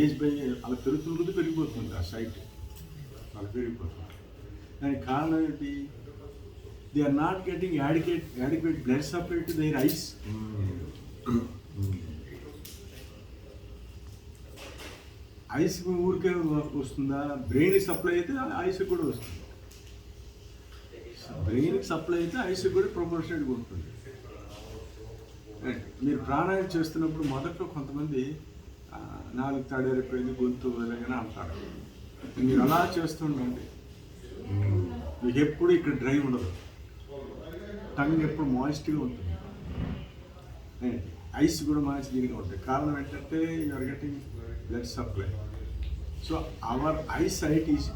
Age పై అలా పెరుగుతున్న కొద్దీ పెరిగిపోతుంది ఆ సైట్ అలా పెరిగిపోతుంది దానికి కారణం ఏంటి? They are not getting adequate adequate blood supply to their eyes eyes ఊరికే వస్తుందా? బ్రెయిన్ సప్లై అయితే ఐస్ కూడా వస్తుంది. బ్రెయిన్కి సప్లై అయితే ఐస్ కూడా ప్రొపోర్షనట్గా ఉంటుంది. మీరు ప్రాణాయామం చేస్తున్నప్పుడు మొదట్లో కొంతమంది నాలుగు తడేరిపోయింది గొంతు ఇలాగనే అంటారు మీరు అలా చేస్తుండండి. మీకు ఎప్పుడు ఇక్కడ డ్రై ఉండదు. టంగ్ ఎప్పుడు మాయిస్ట్గా ఉంటుంది. ఐస్ కూడా మాయిస్ట్గా ఉంటుంది. కారణం ఏంటంటే you're getting blood supply. So our eyes sight is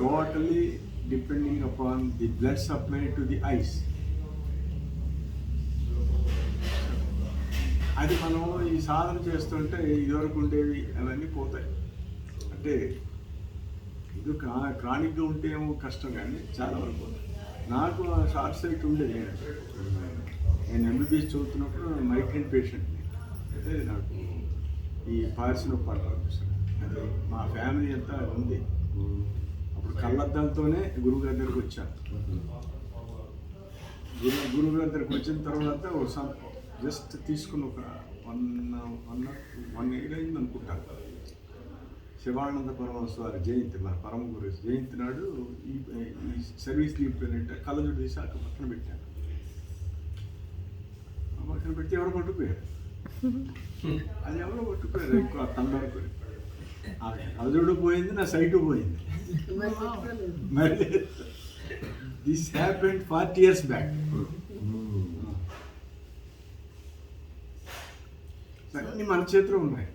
totally depending upon the blood supply to the eyes. అది మనం ఈ సాధన చేస్తుంటే ఇదివరకు ఉండేవి అవన్నీ పోతాయి. అంటే ఇది కా క్రానిక్గా ఉంటే ఏమో కష్టం కానీ చాలా వరకు పోతాయి. నాకు షార్ట్ సైట్ ఉండేది. నేను ఎంబీబీఎస్ చదువుతున్నప్పుడు మైగ్రేన్ పేషెంట్ని అయితే నాకు ఈ పార్సిన అనిపిస్తుంది. అది మా ఫ్యామిలీ అంతా ఉంది. అప్పుడు కళ్ళద్దాలతోనే గురువు గారి దగ్గరికి వచ్చాను. గురువు గురువు దగ్గరికి వచ్చిన తర్వాత ఒక సం- జస్ట్ తీసుకుని ఒక వన్ వన్ వన్ ఇయర్ అయింది అనుకుంటాను. శివానంద పరమహంస వారి జయంతి మన పరమ గురు జయంతి నాడు ఈ ఈ సర్వీస్ లీవ్ అంటే కళ్ళజోడు తీసి అక్కడ పక్కన పెట్టాను. ఆ పక్కన పెట్టి ఎవరో పట్టుకుపోయారు అది ఎవరో పట్టుకుపోయారు ఎక్కువ తందరకు ఆ కళ్ళజోడు పోయింది నా సైటు పోయింది. మరి this happened forty years back అన్నీ మన చేతిలో ఉన్నాయి.